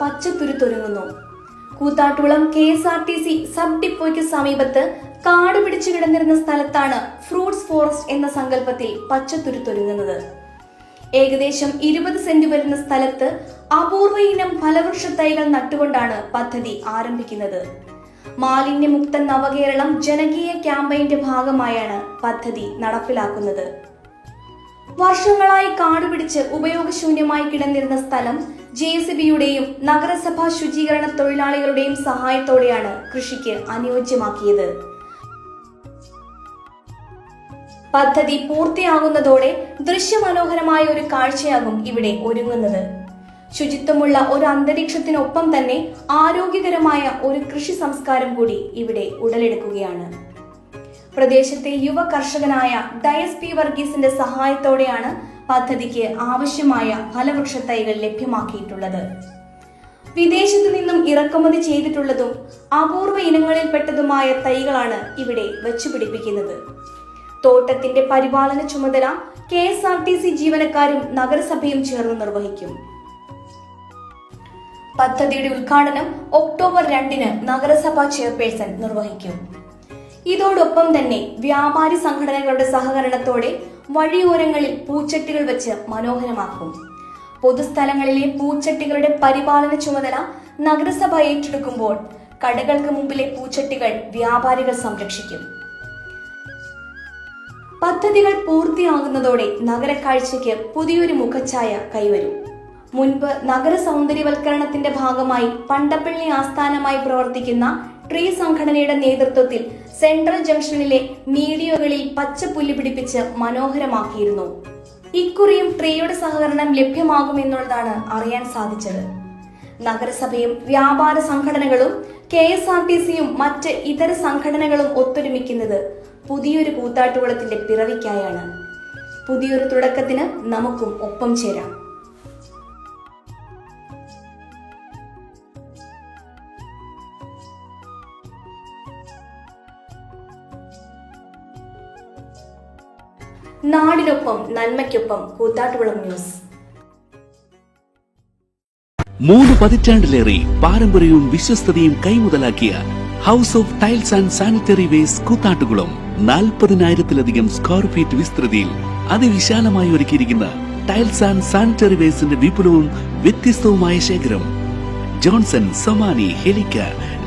പച്ചത്തുരുത്തൊരുങ്ങുന്നു Koothattukulam K S R T C sub ഡിപ്പോയ്ക്ക് സമീപത്ത് കാട് പിടിച്ചു കിടന്നിരുന്ന സ്ഥലത്താണ് ഫ്രൂട്ട്സ് ഫോറസ്റ്റ് എന്ന സങ്കല്പത്തിൽ പച്ചത്തുരുത്തൊരുങ്ങുന്നത് ഏകദേശം ഇരുപത് സെന്റ് വരുന്ന സ്ഥലത്ത് അപൂർവ ഇനം ഫലവൃക്ഷ തൈകൾ നട്ടുകൊണ്ടാണ് പദ്ധതി ആരംഭിക്കുന്നത്. മാലിന്യമുക്ത നവകേരളം ജനകീയ ക്യാമ്പയിന്റെ ഭാഗമായാണ് പദ്ധതി നടപ്പിലാക്കുന്നത്. വർഷങ്ങളായി കാടുപിടിച്ച് ഉപയോഗശൂന്യമായി കിടന്നിരുന്ന സ്ഥലം ജെ സി ബിയുടെയും നഗരസഭാ ശുചീകരണ തൊഴിലാളികളുടെയും സഹായത്തോടെയാണ് കൃഷിക്ക് അനുയോജ്യമാക്കിയത്. പദ്ധതി പൂർത്തിയാകുന്നതോടെ ദൃശ്യമനോഹരമായ ഒരു കാഴ്ചയാകും ഇവിടെ ഒരുങ്ങുന്നത്. ശുചിത്വമുള്ള ഒരു അന്തരീക്ഷത്തിനൊപ്പം തന്നെ ആരോഗ്യകരമായ ഒരു കൃഷി സംസ്കാരം കൂടി ഇവിടെ ഉടലെടുക്കുകയാണ്. പ്രദേശത്തെ യുവ കർഷകനായ ഡയസ് പി വർഗീസിന്റെ സഹായത്തോടെയാണ് പദ്ധതിക്ക് ആവശ്യമായ ഫലവൃക്ഷ തൈകൾ ലഭ്യമാക്കിയിട്ടുള്ളത്. വിദേശത്തു നിന്നും ഇറക്കുമതി ചെയ്തിട്ടുള്ളതും അപൂർവ ഇനങ്ങളിൽപ്പെട്ടതുമായ തൈകളാണ് ഇവിടെ വെച്ചുപിടിപ്പിക്കുന്നത്. തോട്ടത്തിന്റെ പരിപാലന ചുമതല K S R T C ജീവനക്കാരും നഗരസഭയും ചേർന്ന് നിർവഹിക്കും. പദ്ധതിയുടെ ഉദ്ഘാടനം ഒക്ടോബർ രണ്ടിന് നഗരസഭാ ചെയർപേഴ്സൺ നിർവഹിക്കും. ഇതോടൊപ്പം തന്നെ വ്യാപാരി സംഘടനകളുടെ സഹകരണത്തോടെ വഴിയോരങ്ങളിൽ പൂച്ചട്ടികൾ വെച്ച് മനോഹരമാക്കും. പൊതുസ്ഥലങ്ങളിലെ പൂച്ചട്ടികളുടെ പരിപാലന ചുമതല നഗരസഭ ഏറ്റെടുക്കുമ്പോൾ കടകൾക്ക് മുമ്പിലെ പൂച്ചട്ടികൾ വ്യാപാരികൾ സംരക്ഷിക്കും. പദ്ധതികൾ പൂർത്തിയാകുന്നതോടെ നഗരക്കാഴ്ചയ്ക്ക് പുതിയൊരു മുഖച്ഛായ കൈവരും. മുൻപ് നഗര സൗന്ദര്യവൽക്കരണത്തിന്റെ ഭാഗമായി പണ്ടപ്പള്ളി ആസ്ഥാനമായി പ്രവർത്തിക്കുന്ന ട്രീ സംഘടനയുടെ നേതൃത്വത്തിൽ സെൻട്രൽ ജംഗ്ഷനിലെ മീഡിയകളിൽ പച്ചപ്പുല്ല് പിടിപ്പിച്ച് മനോഹരമാക്കിയിരുന്നു. ഇക്കുറിയും ട്രീയുടെ സഹകരണം ലഭ്യമാകുമെന്നുള്ളതാണ് അറിയാൻ സാധിച്ചത്. നഗരസഭയും വ്യാപാര സംഘടനകളും കെ എസ് ആർ ടി സിയും മറ്റ് ഇതര സംഘടനകളും ഒത്തൊരുമിക്കുന്നത് പുതിയൊരു കൂത്താട്ടുകുളത്തിന്റെ പിറവിക്കായാണ്. പുതിയൊരു തുടക്കത്തിന് നമുക്കും ഒപ്പം ചേരാം. നാടിനൊപ്പം നന്മയ്ക്കൊപ്പം കൂത്താട്ടുകുളം ന്യൂസ്. മൂന്ന് പതിറ്റാണ്ടിലേറെ പാരമ്പര്യവും വിശ്വസ്തതയും കൈമുതലാക്കിയ house of tiles and sanitary waste Koothattukulam നാൽപ്പതിനായിരത്തിലധികം സ്ക്വയർ ഫീറ്റ് വിസ്തൃതിയിൽ അതിവിശാലമായി ഒരുക്കിയിരിക്കുന്ന ടൈൽസ് ആൻഡ് സാനിറ്ററി വേസിന്റെ വിപുലവും വ്യത്യസ്തവുമായ ശേഖരം. ജോൺസൺ സൊമാനി ഹെലിക്ക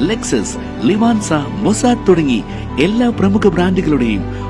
ലെക്സസ് ലിവാൻസ മൊസാഡ് തുടങ്ങി എല്ലാ പ്രമുഖ ബ്രാൻഡുകളുടെയും